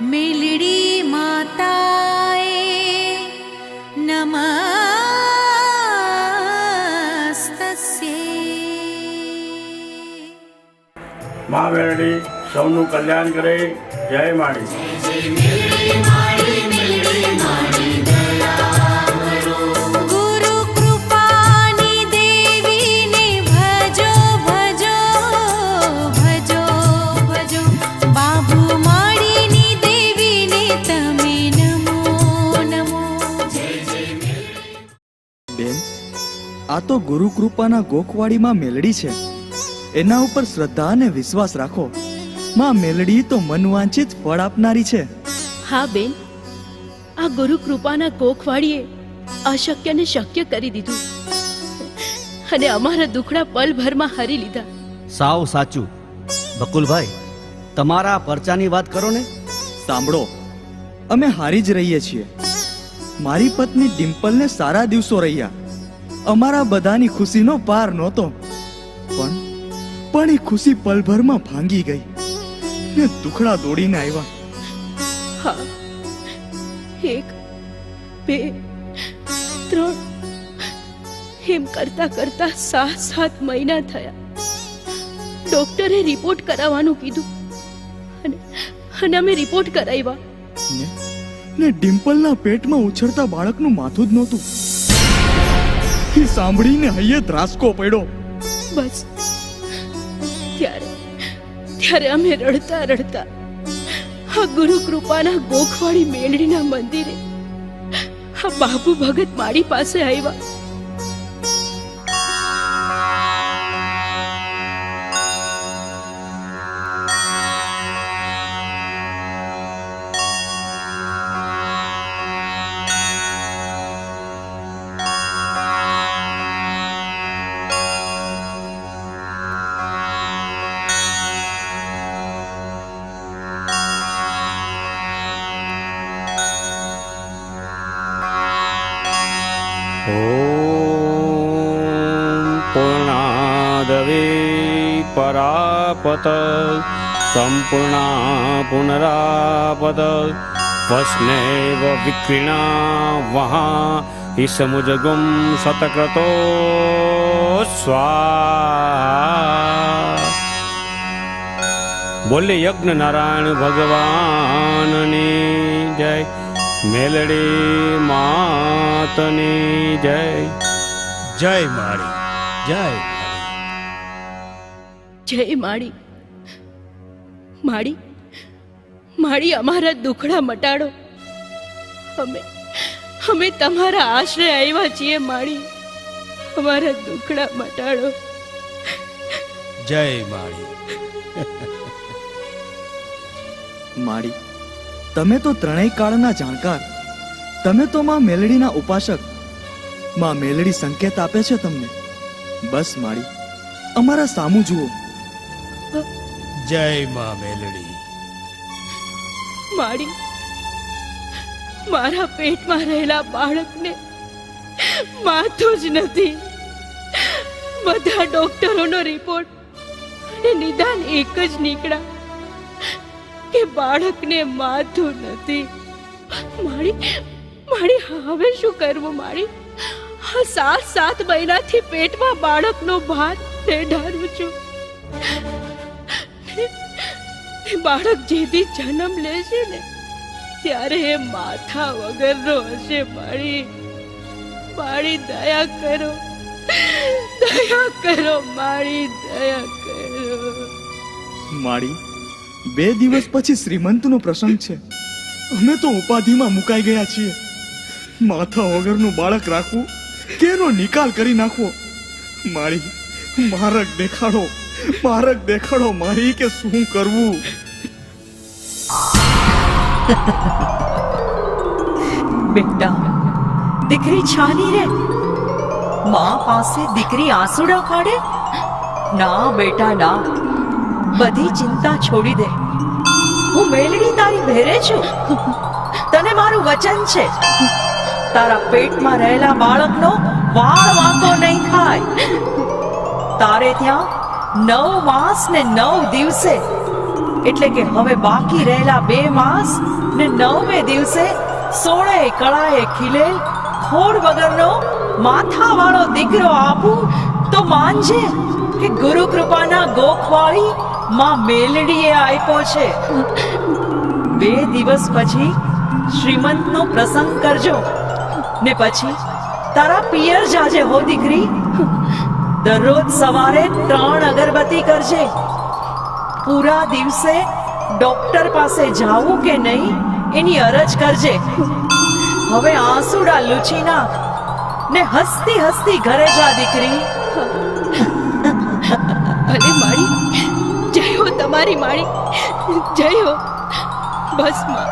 મેલડી માતાએ નમસ્તસ્ય મા વેરડી સૌનું કલ્યાણ કરે જય માળી આ તો ગુરુ કૃપાના ગોખવાડીમાં મેલડી છે. એના ઉપર શ્રદ્ધા અને વિશ્વાસ રાખો. માં મેલડી તો મનવાંછિત ફળ આપનારી છે. હા બેન. આ ગુરુ કૃપાના કોખવાડીએ અશક્યને શક્ય કરી દીધું. અને અમારા દુખડા પલભરમાં હરી લીધા. સાવ સાચું. બકુલભાઈ તમારા પરચાની વાત કરો ને. સાંભળો. અમે હારી જ રહીએ છીએ. મારી પત્ની ડિમ્પલને સારા દિવસો રહ્યા. અમારા બધાની ખુશીનો પાર નહોતો. પણ પણ એ ખુશી પલભરમાં ભાંગી ગઈ. ને દુખડા દોડીને આવ્યા. હા. એક બે ત્રણ. એમ કરતા કરતા સાત સાત મહિના થયા. ડોક્ટરે રિપોર્ટ કરાવવાનું કીધું. અને અને અમે રિપોર્ટ કરાવ્યા. ને ને ડિમ્પલના પેટમાં ઉછળતા બાળકનું માથું જ નહોતું. એ સાંભળીને હૈયે ધ્રાસકો પડ્યો. બસ. ત્યારે ત્યારે અમે રડતા રડતા, આ ગુરુ કૃપાના ગોખવાડી મેલડીના મંદિરે, આ બાપુ ભગત મારી પાસે આવ્યા. પરાપત સંપૂર્ણા પુનરાપદ વસ્નેવ વિક્રીણા વહા ઈસમુજગુમ સતક્રતો સ્વા બોલે યજ્ઞ નારાયણ ભગવાનની જય મેલડી માતની જય જય મારી જય જય માળી. માળી માળી અમારા દુખડા મટાડો. અમે અમે તમારા આશરે આવ્યા છીએ માળી. અમારા દુખડા મટાડો. જય માળી. માળી તમે તો ત્રણેય કાળના જાણકાર. તમે તો માં મેલડીના ઉપાસક. માં મેલડી સંકેત આપે છે તમને. બસ માળી અમારા સામું જુઓ. જય માં મેલડી. માડી, મારા પેટમાં રહેલા બાળકને માથું જ નથી. બધા ડોક્ટરોનો રિપોર્ટ અને નિદાન એક જ નીકળ્યા કે બાળકને માથું નથી. માડી માડી, હવે શું કરવું આ સાત સાત મહિનાથી પેટમાં બાળકનો ભાર રેઢારું છું. બાળક જેથી જન્મ લેશે ને, ત્યારે એ માથા વગરનો હશે માળી માળી દયા કરો દયા કરો માળી દયા કરો. માળી, બે દિવસ પછી શ્રીમંતનો પ્રસંગ છે. અમે તો ઉપાધિમાં મુકાઈ ગયા છીએ. માથા વગરનું બાળક રાખવું કેનો નિકાલ કરી નાખવો. માળી મારક દેખાડો. મારક દેખાડો મારી કે શું કરવું? બેટા, દીકરી છાની રે. માં પાસે દીકરી આંસુડા કાઢે ના, બેટા, ના. બધી ચિંતા છોડી દે. હું મેલડી તારી ભેરે છું. તને મારું વચન છે. તારા પેટમાં રહેલા બાળકનો વાળ વાંકો નહીં થાય. તારે ત્યાં નવ માસ ને નવ દિવસે. એટલે કે હવે બાકી રહેલા બે માસ ને નવમે દિવસે સોળે કળાએ ખીલે ખોડ વગરનો માથાવાળો દીકરો આપું તો માનજે કે ગુરુ કૃપાના ગોખવાળી માં મેલડીએ આપ્યો છે. બે દિવસ પછી શ્રીમંતનો પ્રસંગ કરજો. ને પછી તારા પિયર જાજે હો દીકરી દરરોજ સવારે ત્રણ અગરબત્તી કરજે. પૂરા દિવસે ડોક્ટર પાસે જાવું કે નહીં એની અરજ કરજે. હવે આંસુડા લૂછી ને હસતી હસતી ઘરે જા દીકરી. અરે માળી જય હો તમારી માળી જય હો. બસમાં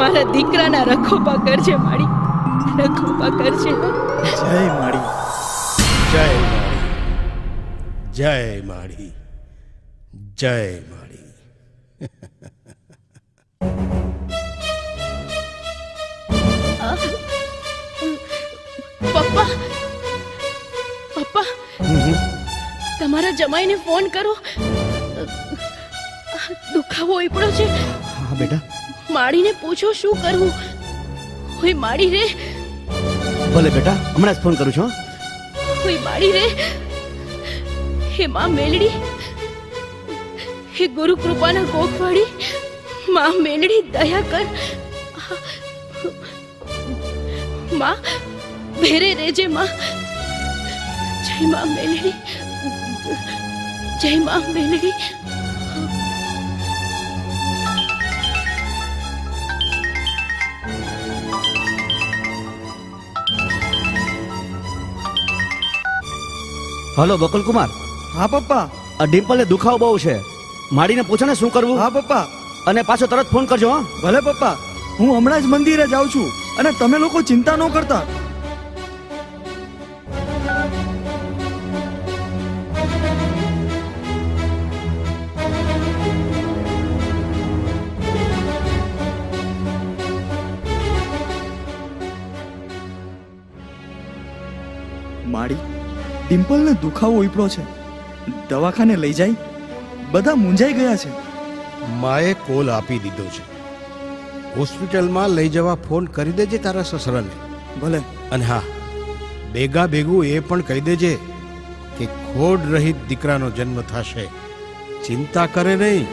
મારા દીકરાના રખોપા કરજે માળી રખોપા કરજે. જય માડી જય માળી જય માળી જય માળી. પપ્પા પપ્પા તમારા જમાઈને ફોન કરો. દુખાવો ઈપડો છે. હા બેટા. માળીને પૂછો શું કરવું. કોઈ માળી રે. ભલે બેટા હમણાં જ ફોન કરું છું કોઈ માળી રે. હે માં મેલડી. હે ગુરુ કૃપાના કોખવાડી માં મેલડી, દયા કર. માં, ભેરે રેજે માં. જય માં મેલડી. જય માં મેલડી. હલો બકુલ કુમાર હા પપ્પા. આ ડિમ્પલને દુખાવો બહુ છે. માડીને પૂછો ને શું કરવું? હા પપ્પા. અને પાછો તરત ફોન કરજો હા. ભલે પપ્પા. હું હમણાં જ મંદિરે જાઉં છું. અને તમે લોકો ચિંતા ન કરતા. માડી ડિમ્પલને દુખાવો ઉપડ્યો છે. દવાખાને લઈ જાય? બધા મૂંઝાઈ ગયા છે. માએ કોલ આપી દીધો છે. હોસ્પિટલમાં લઈ જવા ફોન કરી દેજે તારા સસરાને. ભલે. અને હા ભેગા ભેગું એ પણ કહી દેજે કે ખોડ રહિત દીકરાનો જન્મ થશે. ચિંતા કરે નહીં.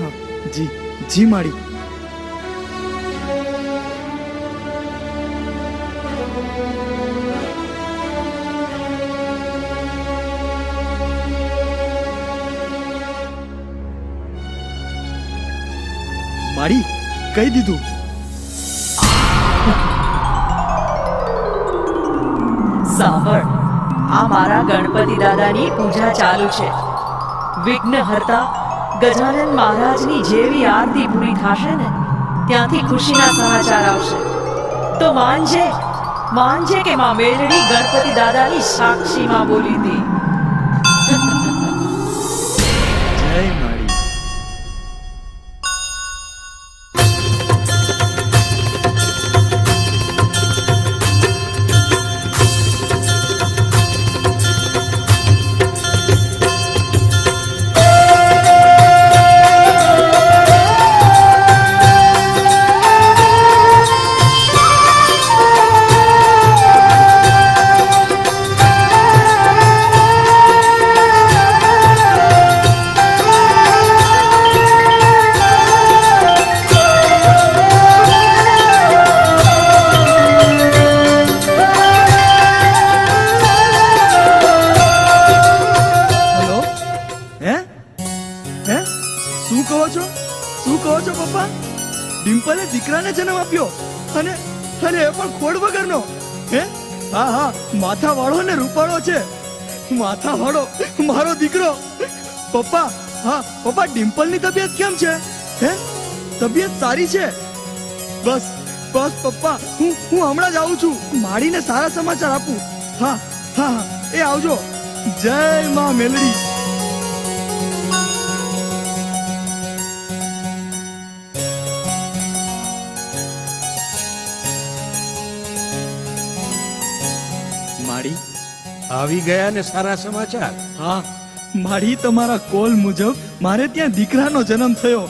જી જી માડી. કહી દીધું. સાંભળ, આ મારા ગણપતિ દાદાની પૂજા ચાલુ છે. વિઘ્નહર્તા ગજાનન મહારાજની જેવી આરતી પૂરી થશે ને, ત્યાંથી ખુશીના સમાચાર આવશે. તો માનજે માનજે કે માં મેલડી ગણપતિ દાદાની સાક્ષીમાં બોલી હતી. ડિમ્પલે દીકરાને જન્મ આપ્યો અને અને એ પણ ખોડ વગરનો. હે? હા હા માથા વાળો ને રૂપાળો છે. માથા વાળો મારો દીકરો. પપ્પા, હા, પપ્પા, ડિમ્પલની તબિયત કેમ છે? હે? તબિયત સારી છે? બસ બસ પપ્પા, હું હું હમણાં જ આવું છું. માડીને સારા સમાચાર આપું. હા હા હા, એ આવજો. જય માં મેલડી. આવી ગયા ને સારા સમાચાર. હા મારી તમારા કોલ મુજબ મારે ત્યાં દીકરાનો જન્મ થયો.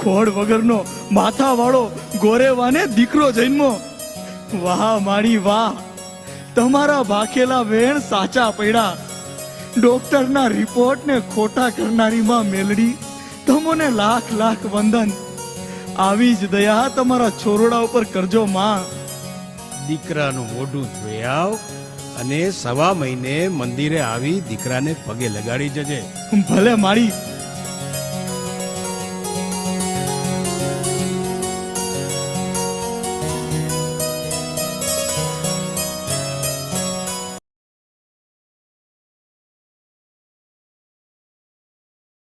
ખોડ વગરનો માથાવાળો ગોરેવાને દીકરો જન્મો વાહ માણી વાહ. તમારા ભાખેલા વેણ સાચા પડ્યા. ડોક્ટરના રિપોર્ટને ખોટા કરનારી માં મેલડી. તમને લાખ લાખ વંદન. આવી જ દયા તમારા છોરડા ઉપર કરજો માં. દીકરાનું મોઢું જોઈ આવ. અને સવા મહિને મંદિરે આવી દીકરાને પગે લગાડી જજે. ભલે મારી